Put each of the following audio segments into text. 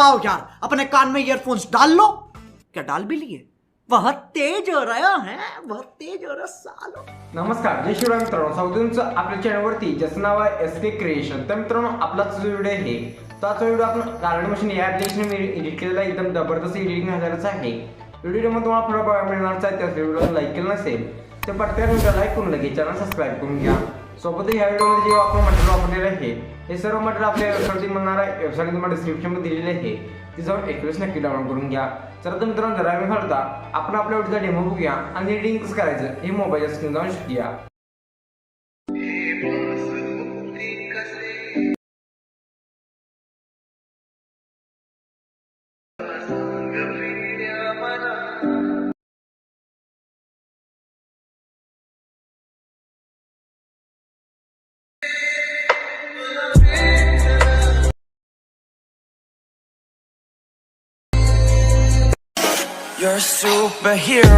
आओ यार अपने कान में ईयरफोन्स डाल लो। क्या डाल भी लिए? बहुत तेज हो रहा है बहुत तेज हो रहा सालो। नमस्कार जय शिवराय मित्रांनो साऊदूनचं आपल्या चॅनलवरती ज्याचं नाव आहे एस के क्रिएशन तर मित्रांनो आपलाच जो व्हिडिओ आहे तो आजचा व्हिडिओ आपण गार्डन मशीन या ऍप्लिकेशन एडिट केलेला एकदम जबरदस्त एडिटिंग झालेलाच आहे. व्हिडिओमध्ये तुम्हाला थोडा बघायला मिळणार आहे त्याच व्हिडिओला लाईक केलं नसेल तर पटकन लाईक करून लगेच चॅनल सबस्क्राईब करून घ्या. सोबतच या व्हिडिओमध्ये जे आपण मटेरियल वापरलेलं आहे हे सर्व मटेरियल आपल्या वेबसाईटवरती मिळणार आहे. वेबसाईट तुम्हाला डिस्क्रिप्शनमध्ये दिलेले आहे. ती जाऊन एकवीस नक्की डाउनलोड करून घ्या. तर तर मित्रांनो जरा मी घालता आपण आपल्या व्हिडिओचा डेमो बघूया आणि रिडिंग कसं करायचं हे मोबाईलच्या स्क्रीन जाऊन शिकूया. A superhero.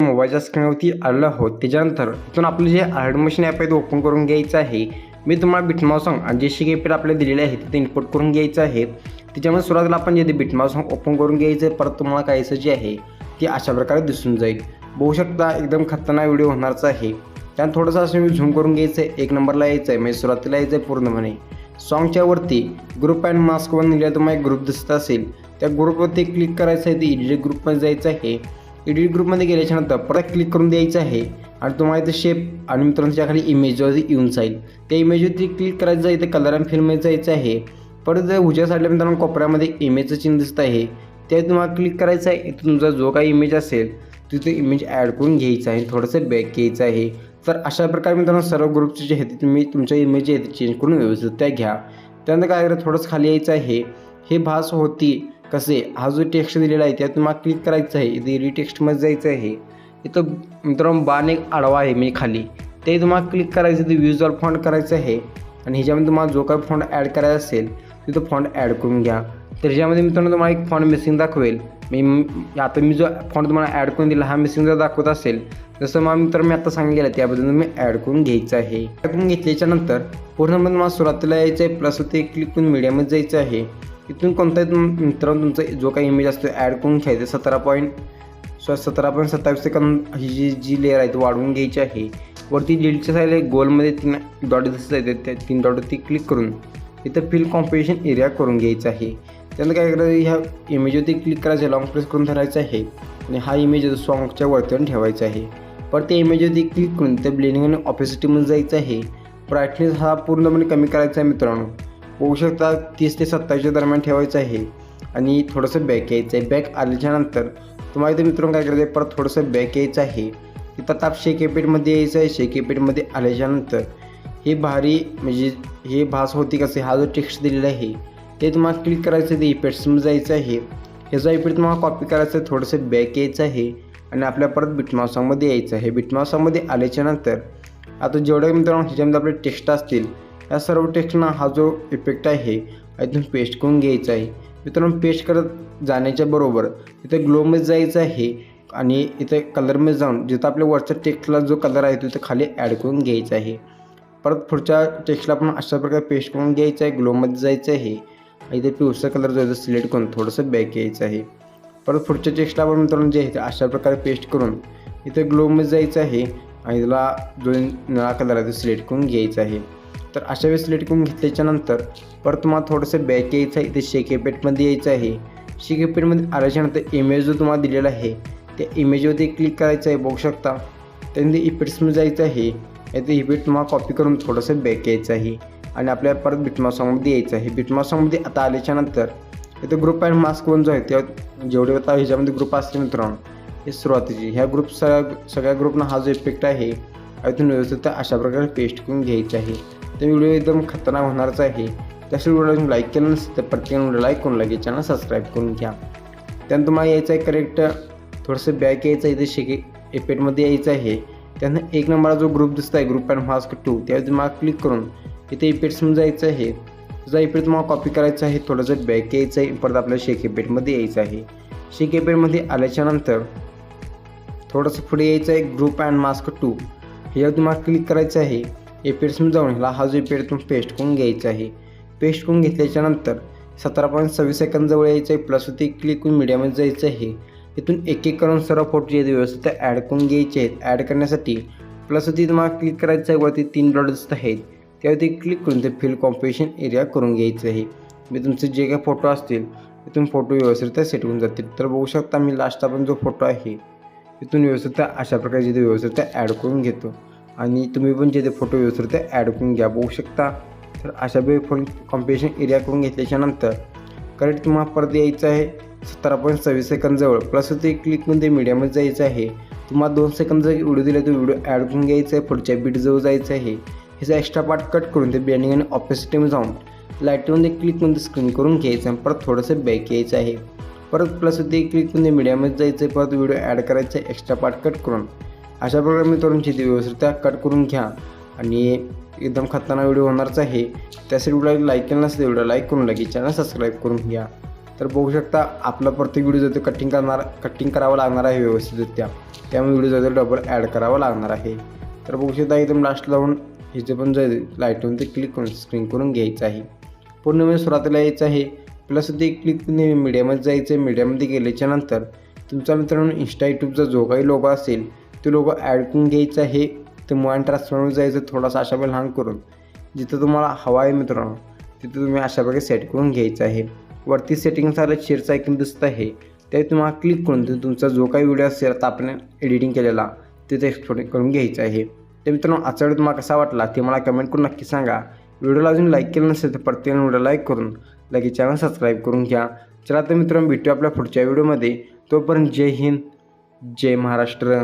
मोबाईलच्या स्क्रीनवरती आलेलो आहोत. त्याच्यानंतर इथून आपलं जे हार्ड मशीन ॲप आहे ते ओपन करून घ्यायचं आहे. मी तुम्हाला बिटमाव सॉंग आणि जे शिकेपेड आपल्याला दिलेले आहे तिथे इनपुट करून घ्यायचं आहे. त्याच्यामुळे सुरुवातीला आपण जे बिटमाव सॉंग ओपन करून घ्यायचं आहे परत तुम्हाला काहीसं जे आहे ते अशा प्रकारे दिसून जाईल. बघू शकता एकदम खतरनाक व्हिडिओ होणारच आहे. त्यात थोडंसं असं मी झूम करून घ्यायचं आहे एक नंबरला यायचं आहे म्हणजे सुरुवातीला यायचं आहे पूर्णपणे. सॉन्गच्या वरती ग्रुप अँड मास्क वर निघाला तुम्हाला एक ग्रुप दिसत असेल त्या ग्रुपवरती क्लिक करायचं आहे ते एडिट ग्रुपमध्ये जायचं आहे. एडिट ग्रुपमध्ये गेल्याच्यानंतर परत क्लिक करून द्यायचं आहे आणि तुम्हाला इथं शेप आणि मित्रांच्या खाली इमेजवरती येऊन जाईल. त्या इमेजवरती क्लिक करायचं आहे इथे कलर अँड फिल्ममध्ये जायचं आहे. परत जर उजव्या साईडला मित्रांनो कोपऱ्यामध्ये इमेजचं चिन्ह दिसत आहे. ते तुम्हाला क्लिक करायचं आहे इथं तुमचा जो काही इमेज असेल तिथे इमेज ॲड करून घ्यायचं आहे. थोडंसं बॅक घ्यायचं आहे. तर अशा प्रकारे मित्रांनो सर्व ग्रुपचे जे आहेत तुम्ही तुमच्या इमेज जे आहेत चेंज करून व्यवस्थित त्या घ्या. त्यानंतर काय करायचं थोडंसं खाली यायचं आहे. हे भास होती कसे? हा जो टेक्स्ट दिलेला आहे त्यात तुम्हाला क्लिक करायचं आहे. इथे रिटेक्स्टमध्ये जायचं आहे. इथं मित्रांनो बाण एक आडवा आहे म्हणजे खाली. ते तुम्हाला क्लिक करायचं ते व्ह्युजल फॉन्ट करायचं आहे. आणि ह्याच्यामध्ये तुम्हाला जो काही फॉन्ट ॲड करायचा असेल तिथं फॉन्ट ॲड करून घ्या. तर ह्याच्यामध्ये मित्रांनो तुम्हाला एक फॉन्ट मिसिंग दाखवेल. मी आता मी जो फॉन्ट तुम्हाला ॲड करून दिला हा मिसिंग जर दाखवत असेल जसं मग मित्र मी आता सांगितलं त्याबद्दल तुम्ही ॲड करून घ्यायचं आहे. ॲड करून घेतल्याच्या नंतर पूर्णपणे म्हणजे मला सुरुवातीला यायचं आहे प्लस ते क्लिक करून मीडियामध्ये जायचं आहे. इथून कोणताही मित्रांनो तुमचा जो काही इमेज असतो ॲड करून घ्यायचं सतरा पॉईंट सो सतरा पॉईंट सत्तावीस सेकंद ही जी जी लेअर आहे ती वाढवून घ्यायची आहे. वरती डिलच्या साईडला गोलमध्ये तीन डॉट दिसत आहेत त्या तीन डॉटवरती क्लिक करून इथं फिल कॉम्पिटिशन एरिया करून घ्यायचं आहे. त्यानंतर काय करायचं ह्या इमेजवरती क्लिक करायचं लॉंग प्रेस करून धरायचं आहे. आणि हा इमेज सॉन्गच्या वरती ठेवायचा आहे. परत त्या इमेजवरती क्लिक करून त्या ब्लेंडिंग आणि ऑपेसिटीमध्ये जायचं आहे. ब्राईटनेस हा पूर्णपणे कमी करायचा आहे मित्रांनो. होऊ शकता तीस ते सत्तावीसच्या दरम्यान ठेवायचं आहे. आणि थोडंसं बॅक यायचं आहे. बॅक आल्याच्यानंतर तुम्हाला इथे मित्रांनो काय करायचं आहे परत थोडंसं बॅक यायचं आहे. इथं ताप शेकेपेटमध्ये यायचं आहे. शेकेपेटमध्ये आल्याच्यानंतर हे भारी म्हणजे हे भास होती कसे हा जो टेक्स्ट दिलेला आहे ते तुम्हाला क्लिक करायचं आहे ते इफेक्ट्समध्ये जायचं आहे. ह्याचा इफेक्ट तुम्हाला कॉपी करायचं आहे थोडंसं बॅक यायचं आहे आणि आपल्या परत बिटमासामध्ये यायचं आहे. बिटमासामध्ये आल्याच्यानंतर आता जेवढे मित्रांनो ह्याच्यामध्ये आपले टेक्स्ट असतील या सर्व टेक्स्टना हा जो इफेक्ट आहे इथून पेस्ट करून घ्यायचा आहे. मित्रांनो पेस्ट करत जाण्याच्या बरोबर इथं ग्लोमध्ये जायचं आहे आणि इथे कलरमध्ये जाऊन जिथं आपल्या वरच्या टेक्स्टला जो कलर आहे तिथं खाली ॲड करून घ्यायचा आहे. परत पुढच्या टेक्स्टला पण अशा प्रकारे पेस्ट करून घ्यायचं आहे ग्लोमध्ये जायचं आहे. इथे पिवसा कलर जो आहे सिलेक्ट करून थोडंसं बॅक यायचं आहे. परत पुढच्या चेस्टला आपण मित्रांनो जे आहे ते अशा प्रकारे पेस्ट करून इथे ग्लोमध्ये जायचं आहे आणि त्याला जो निळा कलर आहे तो सिलेक्ट करून घ्यायचा आहे. तर अशा वेळेस सिलेक्ट करून घेतल्याच्या नंतर परत तुम्हाला थोडंसं बॅक यायचं आहे. इथे शेकेपेटमध्ये यायचं आहे. शेकेपेटमध्ये आल्याच्यानंतर इमेज जो तुम्हाला दिलेला आहे त्या इमेजवरती क्लिक करायचं आहे. बघू शकता. त्यानंतर इफेक्ट्समध्ये जायचं आहे. इथे इफेक्ट तुम्हाला कॉपी करून थोडंसं बॅक यायचं आहे. आणि आपल्याला परत बिटमा सॉंगमध्ये यायचं आहे. बिटमा सॉंगमध्ये आता आल्याच्यानंतर इथं ग्रुप अँड मास्क वन जो आहे त्या जेवढे आता ह्याच्यामध्ये ग्रुप असतील मित्रांनो हे सुरुवातीची. ह्या ग्रुप सगळ्या सगळ्या ग्रुपना हा जो इफेक्ट आहे इथून व्यवस्थित अशा प्रकारे पेस्ट करून घ्यायचे आहे. ते व्हिडिओ एकदम खतरनाक होणारच आहे. त्यासाठी व्हिडिओ तुम्ही लाईक केलं नसेल तर प्रत्येक व्हिडिओ लाईक करून लगेच चॅनल सबस्क्राईब करून घ्या. त्यानंतर तुम्हाला यायचं आहे करेक्ट थोडंसं बॅक यायचं आहे इथे शेके इफेक्टमध्ये यायचं आहे. त्यानंतर एक नंबरला जो ग्रुप दिसत आहे ग्रुप अँड मास्क टू त्यावर तुम्हाला क्लिक करून इथे इफेक्ट्समध्ये जायचं आहे. तुझा इपेट तुम्हाला कॉपी करायचं आहे थोडंसं बॅक यायचं आहे परत आपल्याला शेक इफेक्टमध्ये यायचं आहे. शेक इफेक्टमध्ये आल्याच्यानंतर थोडंसं पुढे यायचं आहे ग्रुप अँड मास्क टू ह्यावर तुम्हाला क्लिक करायचं आहे एपेड्समध्ये जाऊन ह्याला हा जो एपेड तुम्ही पेस्ट करून घ्यायचा आहे. पेस्ट करून घेतल्याच्यानंतर सतरा पॉईंट सव्वीस सेकंद जवळ यायचं आहे प्लसवरती क्लिक करून मीडियामध्ये जायचं आहे. इथून एक एक करून सर्व फोटो जे आहेत व्यवस्थित ॲड करून घ्यायचे आहेत. ॲड करण्यासाठी प्लसवरती तुम्हाला क्लिक करायचं आहे वरती तीन डॉट दिसत आहेत. त्यावरती क्लिक करून ते फिल कॉम्पिटिशन एरिया करून घ्यायचं आहे. मी तुमचे जे काही फोटो असतील तिथून फोटो व्यवस्थित सेट होऊन जातील. तर बघू शकता मी लास्ट पण जो फोटो आहे तिथून व्यवस्थित अशा प्रकारे जिथे व्यवस्थित ॲड करून घेतो. आणि तुम्ही पण जिथे फोटो व्यवस्थित ॲड करून घ्या. बघू शकता. तर अशा वेळी फोन कॉम्पिटिशन एरिया करून घेतल्याच्यानंतर करेक्ट तुम्हाला परत यायचं आहे सतरा पॉईंट सव्वीस सेकंदजवळ प्लस ते क्लिकमध्ये मीडियामध्ये जायचं आहे. तुम्हाला दोन सेकंद जर व्हिडिओ दिला तर व्हिडिओ ॲड करून घ्यायचा आहे. पुढच्या बीटजवळ जायचं आहे. ह्याचा एक्स्ट्रा पार्ट कट करून ते बँडिंग आणि ऑपेसिटीमध्ये जाऊन लाईटमध्ये क्लिकमध्ये स्क्रीन करून घ्यायचं आहे परत थोडंसं बॅक यायचं आहे. परत प्लस ते क्लिकमध्ये मीडियामध्ये जायचं आहे परत व्हिडिओ ॲड करायचा आहे एक्स्ट्रा पार्ट कट करून. अशा प्रकारे मी तरुण शेती व्यवस्थित कट करून घ्या. आणि एकदम खतरनाक व्हिडिओ होणारच आहे. त्यासाठी व्हिडिओ लाईक केला नसेल व्हिडिओ लाईक करून लागेल चॅनल सबस्क्राईब करून घ्या. तर बघू शकता आपला प्रत्येक व्हिडिओ जातो कटिंग करणार कटिंग करावं लागणार आहे व्यवस्थितरित्या. त्यामुळे व्हिडिओ जातो डबल ॲड करावं लागणार आहे. तर बघू शकता एकदम लास्ट लावून ह्याचे पण जाईल लाईटवर ते क्लिक करून स्क्रीन करून घ्यायचं आहे. पूर्ण वेळ सुरुवातीला यायचं आहे. प्लस ते क्लिक मीडियामध्ये जायचं आहे. मीडियामध्ये गेल्याच्यानंतर तुमचा मित्रांनो इन्स्टा यूट्यूबचा जो काही लोगो असेल तो लोगो ॲड करून घ्यायचा आहे. ते मोबाईल ट्रान्सफरमध्ये जायचं थोडासा अशा वेळ लहान करून. जिथं तुम्हाला हवा आहे मित्रांनो तिथं तुम्ही अशा प्रकारे सेट करून घ्यायचं आहे. वरती सेटिंग्स आलं शेअरचं ऐकून दिसत आहे. ते तुम्हाला क्लिक करून तुमचा जो काही व्हिडिओ असेल आता आपण एडिटिंग केलेला तिथे एक्सपोर्ट करून घ्यायचं आहे. तर मित्रांनो आजचा व्हिडिओ तुम्हाला कसा वाटला ते मला कमेंट करून नक्की सांगा. व्हिडिओला अजून लाईक केलं नसेल तर प्रत्येकाने व्हिडिओ लाईक करून लगेच चॅनल सबस्क्राईब करून घ्या. चला तर मित्रांनो भेटू आपल्या पुढच्या व्हिडिओमध्ये तोपर्यंत जय हिंद जय महाराष्ट्र.